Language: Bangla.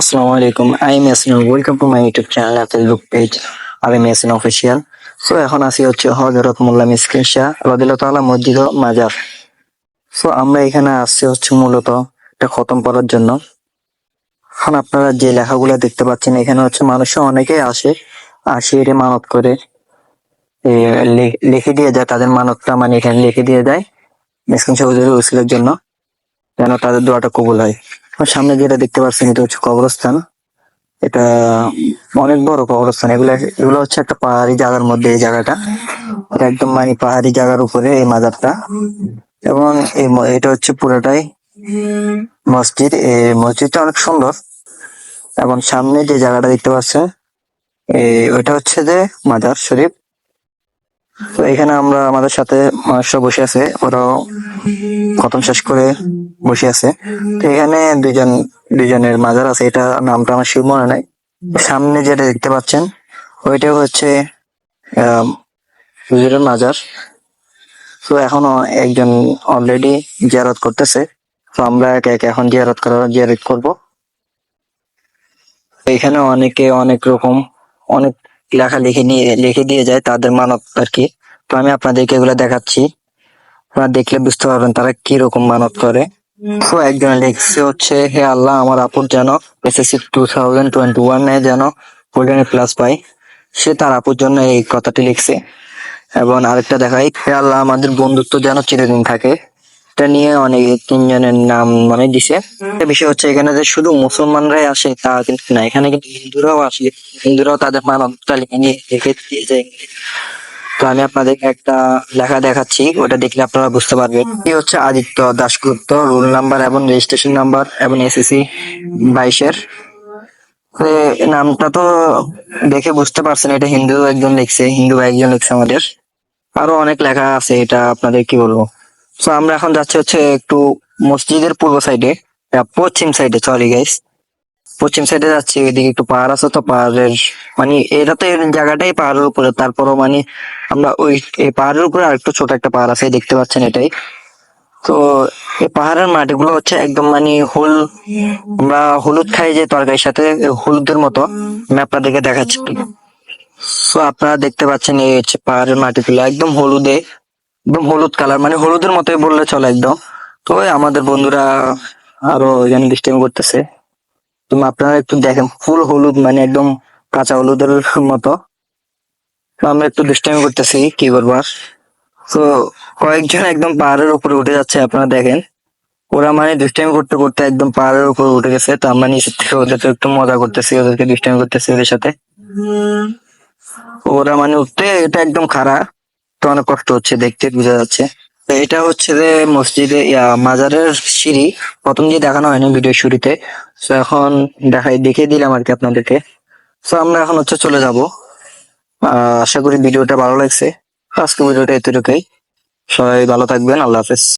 Alaikum. I am Yasin. Welcome to my YouTube channel and Facebook page. I am Yasin Official. So এখন আসি হচ্ছে হজরত মোল্লা মিসকিন শাহ রদিল্লা মসজিদ মাজার সো আমরা এখানে আসছি হচ্ছে মূলত এটা খতম করার জন্য এখন আপনারা যে লেখাগুলো দেখতে পাচ্ছেন, এখানে হচ্ছে মানুষ অনেকেই আসে আসে এর মানত করে লিখে দিয়ে যায়, তাদের মানতটা মানে এখানে লিখে দিয়ে যায় মিসকিন শাহ হুজুরের উসিলের জন্য, যেন তাদের দোয়াটা কবুল হয় আর সামনে যেটা দেখতে পাচ্ছেন, এটা হচ্ছে কবরস্থান। এটা অনেক বড় কবরস্থান। এগুলো এগুলো হচ্ছে একটা পাহাড়ি জায়গার মধ্যে এই জায়গাটা। এটা একদম মানে পাহাড়ি জায়গার উপরে এই মাজারটা। এবং এই এটা হচ্ছে পুরোটাই মসজিদ। এই মসজিদটা অনেক সুন্দর। এবং সামনে যে জায়গাটা দেখতে পাচ্ছেন ওইটা হচ্ছে যে মাজার শরীফ। তো এখানে আমরা আমাদের সাথে মানুষরা বসে আছে, ওরাও খতম শেষ করে বসে আছে। তো এখানে দুইজন, দুইজনের মাজার আছে, এটা নামটা আমার শিব মনে নাই। সামনে যেটা দেখতে পাচ্ছেন ওইটা হচ্ছে হুজুরের মাজার। তো এখনও একজন অলরেডি জিয়ারত করতেছে, তো আমরা একে একে এখন জিয়ারত করার, জিয়ারত করব। এখানে অনেকে অনেক রকম, অনেক লেখা লিখে নিয়ে, লিখে দিয়ে যায়, তাদের মানত আর কি। তো আমি আপনাদেরকে এগুলো দেখাচ্ছি। আপনারা দেখলে বুঝতে পারবেন তারা কি রকম মানত করে। তো একজন লিখছে হচ্ছে, হে আল্লাহ, আমার আপুর যেন এসএসসি টু থাউজেন্ড টোয়েন্টি ওয়ানে যেন গোল্ডেন প্লাস পাই সে তার আপুর জন্য এই কথাটি লিখছে। এবং আরেকটা দেখাই, হে আল্লাহ, আমাদের বন্ধুত্ব যেন চিরদিন থাকে। এটা নিয়ে অনেক তিনজনের নাম মানে দিছে। বিষয় হচ্ছে এখানে যে শুধু মুসলমানরাই আসে, তা কিন্তু না। এখানে কিন্তু হিন্দুরাও আসে। হিন্দুরাও তাদের মানবতা লিখে নিয়ে লিখে দিয়ে যায় তো আমি আপনাদেরকে একটা লেখা দেখাচ্ছি ওটা দেখলে আপনারা বুঝতে পারবেন। কি হচ্ছে আদিত্য দাশগুপ্ত রোল নাম্বার এবং রেজিস্ট্রেশন নাম্বার এবং এসএসসি বাইশের। নামটা তো দেখে বুঝতে পারছেন এটা হিন্দু একজন লিখছে হিন্দু ভাই একজন লিখছে আমাদের। আরও অনেক লেখা আছে এটা আপনাদের কি বলব? তো আমরা এখন যাচ্ছি হচ্ছে একটু মসজিদের পূর্ব সাইডে পশ্চিম সাইডে সরি গাইস পশ্চিম সাইডে যাচ্ছি, এদিকে একটু পাহাড় আছে তো পাহাড়ের মানে এটা তো জায়গাটাই পাহাড়ের উপরে। তারপরও মানে আমরা ওই, এই পাহাড়ের উপরে আরেকটু ছোট একটা পাহাড় আছে, দেখতে পাচ্ছেন এটাই। তো এই পাহাড়ের মাটিগুলো হচ্ছে একদম মানে হল, আমরা হলুদ খাই যে তরকারির সাথে, হলুদের মতো। আমি আপনাদেরকে দেখাচ্ছি তো আপনারা দেখতে পাচ্ছেন এই হচ্ছে পাহাড়ের মাটিগুলো একদম হলুদে, একদম হলুদ কালার মানে হলুদের মতোই বললে চলে একদম। তো আমাদের বন্ধুরা আরও এখানে দুষ্টামি করতেছে। তো আপনারা একটু দেখেন, ফুল হলুদ মানে একদম কাঁচা হলুদের মতো। আমরা একটু দুষ্টামি করতেছি কি করব আর তো কয়েকজন একদম পাহাড়ের উপরে উঠে যাচ্ছে, আপনারা দেখেন। ওরা মানে দুষ্টামি করতে করতে একদম পাহাড়ের উপরে উঠে গেছে। তো আমরা নিচের থেকে ওদের একটু মজা করতেছি, ওদেরকে দুষ্টামি করতেছি ওদের সাথে। ওরা মানে উঠতে, এটা একদম খারাপ তো অনেক কষ্ট হচ্ছে, দেখতে বোঝা যাচ্ছে। এটা হচ্ছে যে মসজিদে মাজারের সিঁড়ি। প্রথম দিয়ে দেখানো হয়নি ভিডিও শুরুতে। তো এখন দেখাই, দেখিয়ে দিলাম আর কি আপনাদেরকে। তো আমরা এখন হচ্ছে চলে যাব। আশা করি ভিডিওটা ভালো লাগছে। আজকে ভিডিওটা এতটুকুই। সবাই ভালো থাকবেন। আল্লাহ হাফেজ।